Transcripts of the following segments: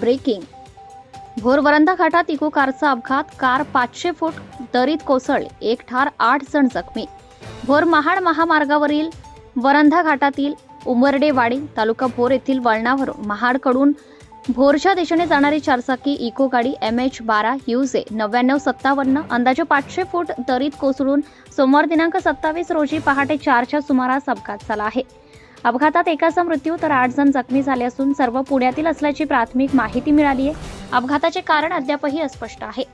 Breaking. भोरवरंदा घाटात eco कारचा अपघात. कार पाचशे फूट दरीत कोसळ एक ठार आठ जण जखमी. भोर महाड महामार्गावरील वरंधा घाटातील उमरडेवाडी तालुका भोर येथील वळणावरून महाडकडून भोरच्या दिशेने जाणारी चारचाकी इको गाडी एम एच बारा युजे नव्याण्णव सत्तावन्न अंदाजे पाचशे फूट दरीत कोसळून सोमवार दिनांक सत्तावीस रोजी पहाटे चारच्या सुमारास अपघात झाला आहे. अपघातात एकाचा मृत्यू तर आठ जण जखमी झाले असून सर्व पुण्यातील असल्याची प्राथमिक माहिती मिळाली आहे अपघाताचे कारण अद्यापही अस्पष्ट आहे.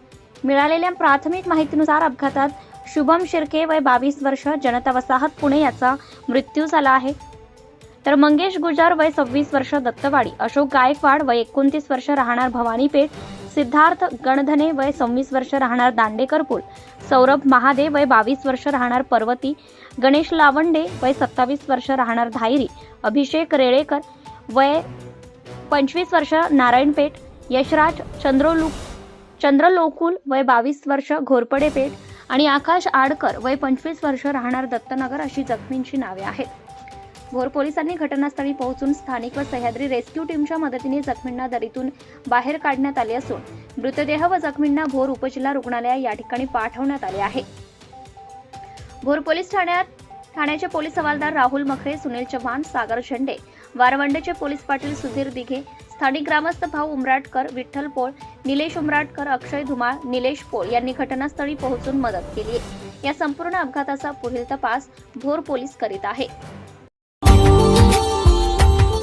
मिळालेल्या प्राथमिक माहितीनुसार अपघातात शुभम शिर्के वय बावीस वर्ष जनता वसाहत पुणे याचा मृत्यू झाला आहे. तर मंगेश गुजार वय सव्वीस वर्ष दत्तवाडी अशोक गायकवाड वय एकोणतीस वर्ष राहणार भवानीपेठ सिद्धार्थ गणधने वय सव्वीस वर्ष राहणार दांडेकरपूल सौरभ महादे वय बावीस वर्ष राहणार पर्वती गणेश लावंडे वय सत्तावीस वर्ष राहणार धायरी अभिषेक रेळेकर वय पंचवीस वर्ष नारायणपेठ यशराज चंद्रोलू चंद्रलोकुल वय बावीस वर्ष घोरपडे पेठ आणि आकाश आडकर वय पंचवीस वर्ष राहणार दत्तनगर अशी जखमींची नावे आहेत. भोर पोलिसांनी घटनास्थळी पोहोचून स्थानिक व सह्याद्री रेस्क्यू टीमच्या मदतीने जखमींना दरीतून बाहेर काढण्यात आले असून मृतदेह व जखमींना भोर उपजिल्हा रुग्णालया या ठिकाणी पाठवण्यात आले आहे. भोर पोलीस ठाण्यात ठाण्याचे पोलीस हवालदार राहुल मखरे सुनील चव्हाण सागर झेंडे वारवंडेचे पोलीस पाटील सुधीर दिघे स्थानिक ग्रामस्थ भाऊ उमराटकर विठ्ठल पोळ निलेश उमराटकर अक्षय धुमाळ निलेश पोळ यांनी घटनास्थळी पोहोचून मदत केली या संपूर्ण अपघाताचा पुढील तपास भोर पोलीस करीत आहे.